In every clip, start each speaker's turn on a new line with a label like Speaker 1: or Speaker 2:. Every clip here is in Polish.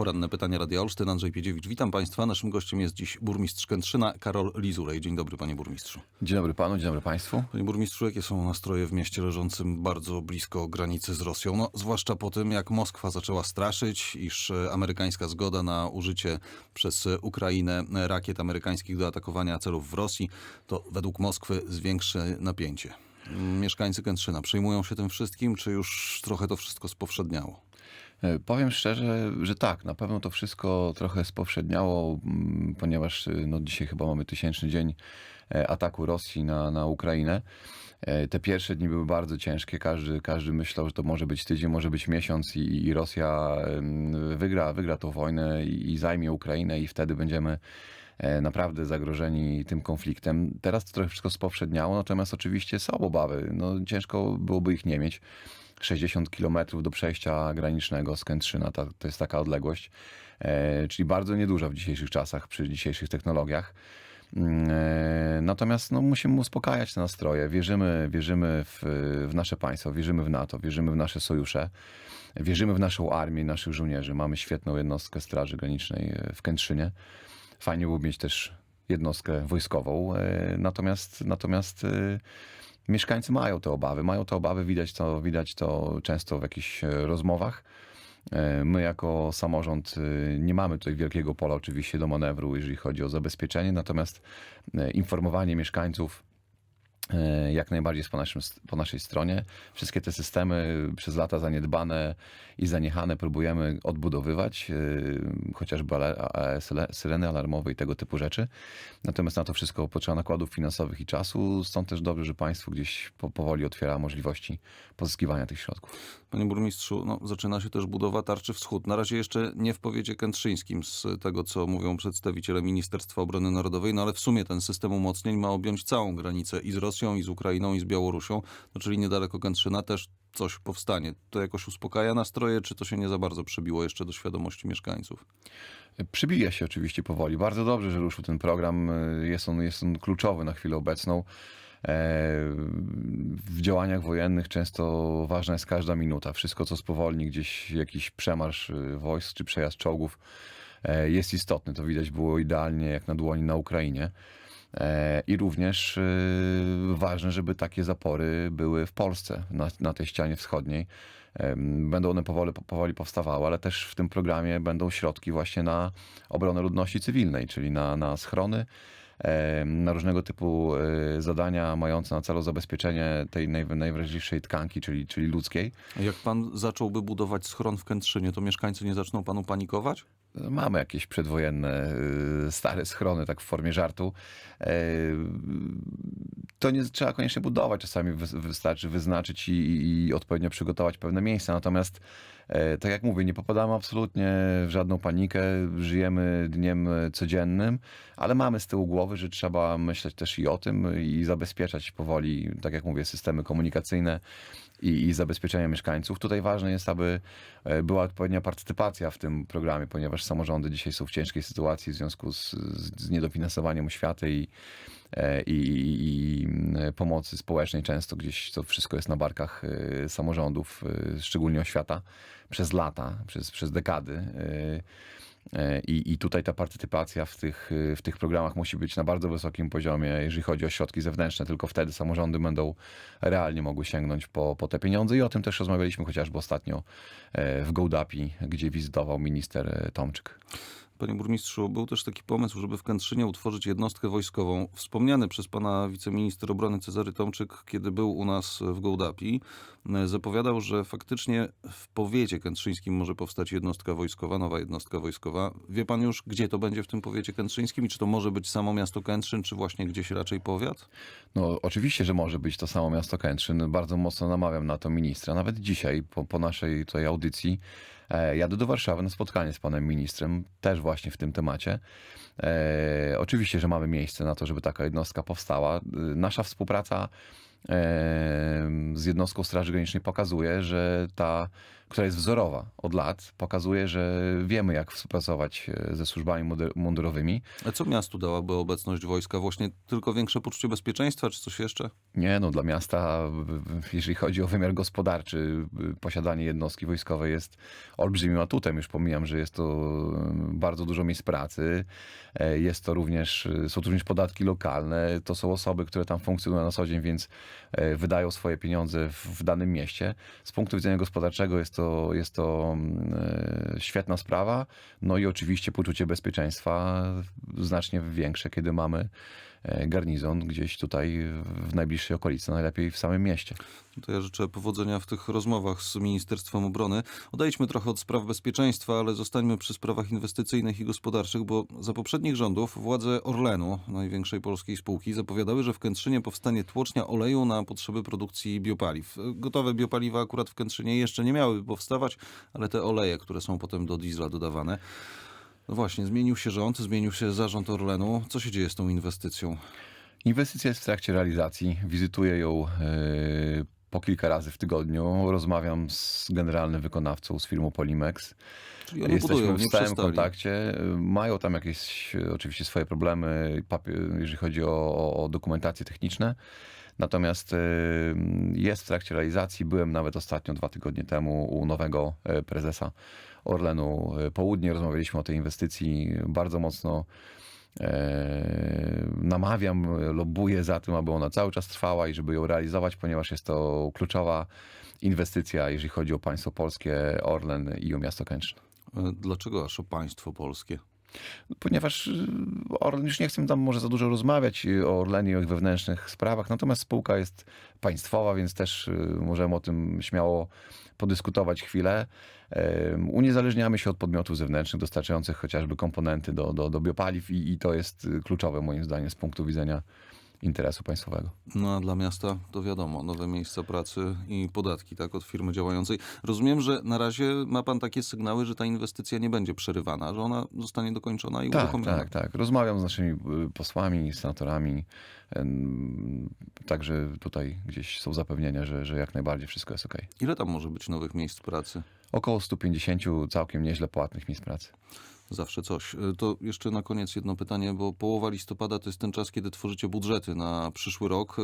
Speaker 1: Poranne pytania Radia Olsztyn, Andrzej Piedziewicz. Witam Państwa. Naszym gościem jest dziś burmistrz Kętrzyna, Karol Lizurej. Dzień dobry, panie burmistrzu.
Speaker 2: Dzień dobry panu, dzień dobry państwu.
Speaker 1: Panie burmistrzu, jakie są nastroje w mieście leżącym bardzo blisko granicy z Rosją? No, zwłaszcza po tym, jak Moskwa zaczęła straszyć, iż e, amerykańska zgoda na użycie przez Ukrainę rakiet amerykańskich do atakowania celów w Rosji, to według Moskwy zwiększy napięcie. Mieszkańcy Kętrzyna przejmują się tym wszystkim, czy już trochę to wszystko spowszedniało?
Speaker 2: E, Powiem szczerze, że tak, na pewno to wszystko trochę spowszedniało, mm, ponieważ e, no, dzisiaj chyba mamy tysięczny dzień e, ataku Rosji na, na Ukrainę. Te pierwsze dni były bardzo ciężkie. Każdy, każdy myślał, że to może być tydzień, może być miesiąc i, i Rosja wygra, wygra tą wojnę i, zajmie Ukrainę i wtedy będziemy naprawdę zagrożeni tym konfliktem. Teraz to trochę wszystko spowszedniało, natomiast oczywiście są obawy. No, ciężko byłoby ich nie mieć. 60 kilometrów do przejścia granicznego z Kętrzyna, to, jest taka odległość, e, czyli bardzo nieduża w dzisiejszych czasach, przy dzisiejszych technologiach. Mm, e, Natomiast no, musimy uspokajać te nastroje. Wierzymy, wierzymy w, w nasze państwo, wierzymy w NATO, wierzymy w nasze sojusze, wierzymy w naszą armię naszych żołnierzy. Mamy świetną jednostkę Straży Granicznej e, w Kętrzynie. Fajnie byłoby mieć też jednostkę wojskową. e, Natomiast, natomiast e, mieszkańcy mają te obawy. Mają te obawy, widać to, widać to często w jakichś e, rozmowach. E, My jako samorząd e, nie mamy tutaj wielkiego pola oczywiście do manewru, jeżeli chodzi o zabezpieczenie, natomiast informowanie mieszkańców jak najbardziej jest po, naszym, po naszej stronie. Wszystkie te systemy przez lata zaniedbane i zaniechane próbujemy odbudowywać, e, chociażby syreny alarmowe i tego typu rzeczy. Natomiast na to wszystko potrzeba nakładów finansowych i czasu, stąd też dobrze, że państwo gdzieś po, powoli otwiera możliwości pozyskiwania tych środków.
Speaker 1: Panie burmistrzu, no, zaczyna się też budowa tarczy wschód. Na razie jeszcze nie w powiecie kętrzyńskim z tego, co mówią przedstawiciele Ministerstwa Obrony Narodowej, no ale w sumie ten system umocnień ma objąć całą granicę i z Rosją, i z Ukrainą, i z Białorusią, no, czyli niedaleko Kętrzyna też coś powstanie. To jakoś uspokaja nastroje, czy to się nie za bardzo przebiło jeszcze do świadomości mieszkańców?
Speaker 2: Przybija się oczywiście powoli. Bardzo dobrze, że ruszył ten program. Jest on, jest on kluczowy na chwilę obecną. E, W działaniach wojennych często ważna jest każda minuta. Wszystko, co spowolni gdzieś jakiś przemarsz y, wojsk czy przejazd czołgów, e, jest istotny. To widać było idealnie jak na dłoni na Ukrainie. E, I również y, ważne, żeby takie zapory były w Polsce, na, na tej ścianie wschodniej. Będą one powoli, powoli powstawały, ale też w tym programie będą środki właśnie na obronę ludności cywilnej, czyli na, na schrony, na różnego typu e, zadania mające na celu zabezpieczenie tej naj, najwrażliwszej tkanki, czyli, czyli ludzkiej.
Speaker 1: Jak pan zacząłby budować schron w Kętrzynie, to mieszkańcy nie zaczną panu panikować?
Speaker 2: Mamy jakieś przedwojenne, y, stare schrony, tak w formie żartu. To nie trzeba koniecznie budować, czasami wy- wystarczy wyznaczyć i, i odpowiednio przygotować pewne miejsca. Natomiast, e, tak jak mówię, nie popadamy absolutnie w żadną panikę, żyjemy dniem e, codziennym, ale mamy z tyłu głowy, że trzeba myśleć też i o tym i zabezpieczać powoli, tak jak mówię, systemy komunikacyjne i, i zabezpieczenia mieszkańców. Tutaj ważne jest, aby e, była odpowiednia partycypacja w tym programie, ponieważ samorządy dzisiaj są w ciężkiej sytuacji w związku z, z, niedofinansowaniem oświaty i, i, i, i mm, pomocy społecznej. Często gdzieś to wszystko jest na barkach e, samorządów, e, szczególnie oświata, przez lata, przez, przez dekady. E, E, I, I tutaj ta partycypacja w tych, w tych programach musi być na bardzo wysokim poziomie, jeżeli chodzi o środki zewnętrzne. Tylko wtedy samorządy będą realnie mogły sięgnąć po, po te pieniądze. I o tym też rozmawialiśmy chociażby ostatnio e, w Gołdapi, gdzie wizytował minister e, Tomczyk.
Speaker 1: Panie burmistrzu, był też taki pomysł, żeby w Kętrzynie utworzyć jednostkę wojskową. Wspomniany przez pana wiceminister obrony Cezary Tomczyk, kiedy był u nas w Gołdapi, e, zapowiadał, że faktycznie w powiecie kętrzyńskim może powstać jednostka wojskowa, nowa jednostka wojskowa. Wie pan już, gdzie to będzie w tym powiecie kętrzyńskim i czy to może być samo miasto Kętrzyn, czy właśnie gdzieś raczej powiat?
Speaker 2: No, oczywiście, że może być to samo miasto Kętrzyn. Bardzo mocno namawiam na to ministra. Nawet dzisiaj, po, po naszej tutaj audycji, jadę do Warszawy na spotkanie z panem ministrem, też właśnie w tym temacie. E, oczywiście, że mamy miejsce na to, żeby taka jednostka powstała. E, Nasza współpraca e, z jednostką Straży Granicznej pokazuje, że ta która jest wzorowa od lat, pokazuje, że wiemy, jak współpracować e, ze służbami mundur- mundurowymi.
Speaker 1: A co miastu dałaby obecność wojska? Właśnie tylko większe poczucie bezpieczeństwa, czy coś jeszcze?
Speaker 2: Nie, no dla miasta, jeżeli chodzi o wymiar gospodarczy, y, posiadanie jednostki wojskowej jest olbrzymim atutem. Już pomijam, że jest to y, bardzo dużo miejsc pracy, e, jest to również, y, są to również podatki lokalne, to są osoby, które tam funkcjonują na co dzień, więc e, wydają swoje pieniądze w, w danym mieście. Z punktu widzenia gospodarczego jest to, jest to mm, e, świetna sprawa. No i oczywiście poczucie bezpieczeństwa znacznie większe, kiedy mamy garnizon gdzieś tutaj w najbliższej okolicy, najlepiej w samym mieście.
Speaker 1: To ja życzę powodzenia w tych rozmowach z Ministerstwem Obrony. Odejdźmy trochę od spraw bezpieczeństwa, ale zostańmy przy sprawach inwestycyjnych i gospodarczych, bo za poprzednich rządów władze Orlenu, największej polskiej spółki, zapowiadały, że w Kętrzynie powstanie tłocznia oleju na potrzeby produkcji biopaliw. Gotowe biopaliwa akurat w Kętrzynie jeszcze nie miały powstawać, ale te oleje, które są potem do diesla dodawane. No właśnie, zmienił się rząd, zmienił się zarząd Orlenu. Co się dzieje z tą inwestycją?
Speaker 2: Inwestycja jest w trakcie realizacji. Wizytuję ją e, po kilka razy w tygodniu. Rozmawiam z generalnym wykonawcą, z firmą Polimex.
Speaker 1: Czyli
Speaker 2: Jesteśmy
Speaker 1: budują,
Speaker 2: w stałym kontakcie. Mają tam jakieś oczywiście swoje problemy, jeżeli chodzi o, o- o dokumentacje techniczne. Natomiast e, jest w trakcie realizacji. Byłem nawet ostatnio, dwa tygodnie temu, u nowego e, prezesa Orlenu Południe. Rozmawialiśmy o tej inwestycji bardzo mocno. E, namawiam, lobbuję za tym, aby ona cały czas trwała i żeby ją realizować, ponieważ jest to kluczowa inwestycja, jeżeli chodzi o państwo polskie, Orlen i o miasto Kętrzyn.
Speaker 1: E, Dlaczego aż o państwo polskie?
Speaker 2: Ponieważ y, Orlen, już nie chcę tam może za dużo rozmawiać y, o Orlenie i o ich wewnętrznych sprawach, natomiast spółka jest państwowa, więc też y, możemy o tym śmiało podyskutować chwilę. Uniezależniamy się od podmiotów zewnętrznych dostarczających chociażby komponenty do, do, do biopaliw i, i to jest kluczowe moim zdaniem z punktu widzenia interesu państwowego.
Speaker 1: No a dla miasta to wiadomo, nowe miejsca pracy i podatki, tak, od firmy działającej. Rozumiem, że na razie ma pan takie sygnały, że ta inwestycja nie będzie przerywana, że ona zostanie dokończona i
Speaker 2: Tak,
Speaker 1: uruchomiona.
Speaker 2: tak, tak. Rozmawiam z naszymi y, posłami, senatorami. Także tutaj gdzieś są zapewnienia, że, że jak najbardziej wszystko jest ok.
Speaker 1: Ile tam może być nowych miejsc pracy?
Speaker 2: Około 150 całkiem nieźle płatnych miejsc pracy.
Speaker 1: Zawsze coś. E, To jeszcze na koniec jedno pytanie, bo połowa listopada to jest ten czas, kiedy tworzycie budżety na przyszły rok. E,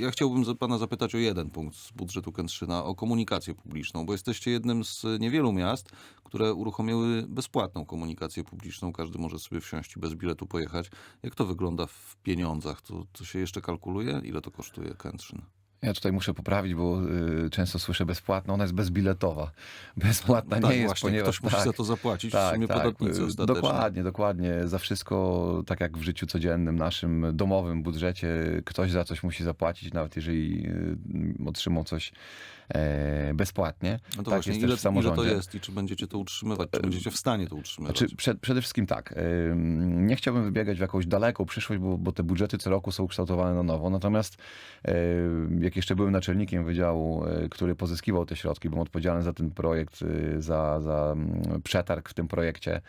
Speaker 1: Ja chciałbym pana zapytać o jeden punkt z budżetu Kętrzyna, o komunikację publiczną, bo jesteście jednym z niewielu miast, które uruchomiły bezpłatną komunikację publiczną. Każdy może sobie wsiąść i bez biletu pojechać. Jak to wygląda w pieniądzach? To, to się jeszcze kalkuluje? Ile to kosztuje Kętrzyn?
Speaker 2: Ja tutaj muszę poprawić, bo y, często słyszę bezpłatna, ona jest bezbiletowa. Bezpłatna
Speaker 1: tak,
Speaker 2: nie jest,
Speaker 1: właśnie,
Speaker 2: ponieważ
Speaker 1: ktoś musi
Speaker 2: tak,
Speaker 1: za to zapłacić, w sumie podatnicy
Speaker 2: y. Dokładnie, dokładnie. Za wszystko, tak jak w życiu codziennym, naszym domowym budżecie, ktoś za coś musi zapłacić, nawet jeżeli y, otrzymał coś bezpłatnie.
Speaker 1: No to
Speaker 2: tak
Speaker 1: właśnie,
Speaker 2: jest
Speaker 1: ile,
Speaker 2: też w
Speaker 1: ile to
Speaker 2: samorządzie.
Speaker 1: jest i czy będziecie to utrzymywać? Czy będziecie w stanie to utrzymywać?
Speaker 2: Znaczy, przed, przede wszystkim tak. ym, Nie chciałbym wybiegać w jakąś daleką przyszłość, bo, bo te budżety co roku są kształtowane na nowo. Natomiast jak jeszcze byłem naczelnikiem wydziału, który pozyskiwał te środki, byłem odpowiedzialny za ten projekt, za, za mm, przetarg w tym projekcie,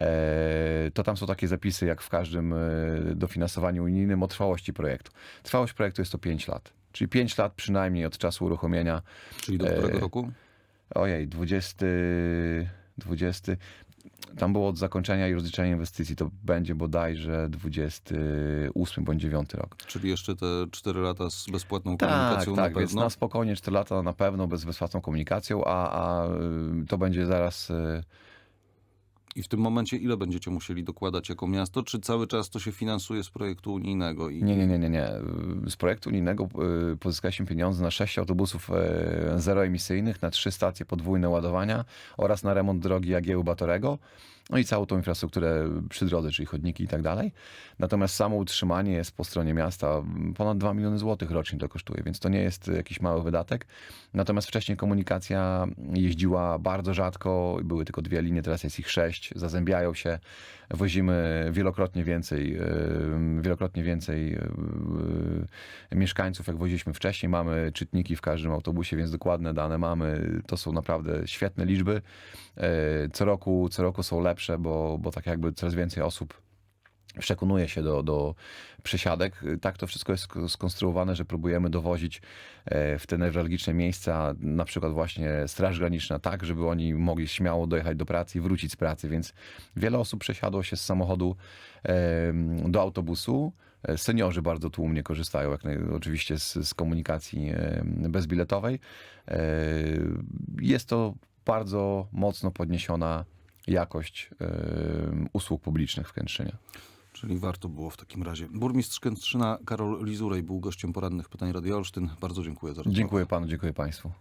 Speaker 2: e, to tam są takie zapisy, jak w każdym dofinansowaniu unijnym, o trwałości projektu. Trwałość projektu jest to 5 lat. Czyli 5 lat przynajmniej od czasu uruchomienia
Speaker 1: Czyli do którego
Speaker 2: e,
Speaker 1: roku?
Speaker 2: Ojej, 20, 20. Tam było od zakończenia i rozliczenia inwestycji. To będzie bodajże 28 bądź 9 rok.
Speaker 1: Czyli jeszcze te 4 lata z bezpłatną
Speaker 2: Tak,
Speaker 1: komunikacją
Speaker 2: tak,
Speaker 1: na
Speaker 2: więc
Speaker 1: pewno?
Speaker 2: na spokojnie 4 lata na pewno bez bezpłatną komunikacją, a, a y, to będzie zaraz. Y,
Speaker 1: I w tym momencie ile będziecie musieli dokładać jako miasto? Czy cały czas to się finansuje z projektu unijnego? I...
Speaker 2: Nie, nie, nie, nie, nie. Z projektu unijnego y, pozyskaliśmy pieniądze na 6 autobusów e, zeroemisyjnych, na 3 stacje podwójne ładowania oraz na remont drogi Jagiełły Batorego. No i całą tą infrastrukturę przy drodze, czyli chodniki i tak dalej. Natomiast samo utrzymanie jest po stronie miasta ponad 2 miliony złotych rocznie to kosztuje, więc to nie jest jakiś mały wydatek. Natomiast wcześniej komunikacja jeździła bardzo rzadko, były tylko dwie linie, teraz jest ich sześć, zazębiają się, wozimy wielokrotnie więcej, e, wielokrotnie więcej e, mieszkańców, jak woziliśmy wcześniej. Mamy czytniki w każdym autobusie, więc dokładne dane mamy. To są naprawdę świetne liczby. E, Co roku, co roku są lepsze, bo, bo tak jakby coraz więcej osób przekonuje się do, do przesiadek. Tak to wszystko jest sk- skonstruowane, że próbujemy dowozić e, w te newralgiczne miejsca, na przykład właśnie Straż Graniczna, tak, żeby oni mogli śmiało dojechać do pracy i wrócić z pracy, więc wiele osób przesiadło się z samochodu e, do autobusu. E, Seniorzy bardzo tłumnie korzystają, jak oczywiście z, z komunikacji bezbiletowej. Jest to bardzo mocno podniesiona jakość usług publicznych w Kętrzynie.
Speaker 1: Czyli warto było w takim razie. Burmistrz Kętrzyna Karol Lizurej był gościem porannych pytań Radio Olsztyn. Bardzo dziękuję za rozmowę.
Speaker 2: Dziękuję panu, dziękuję państwu.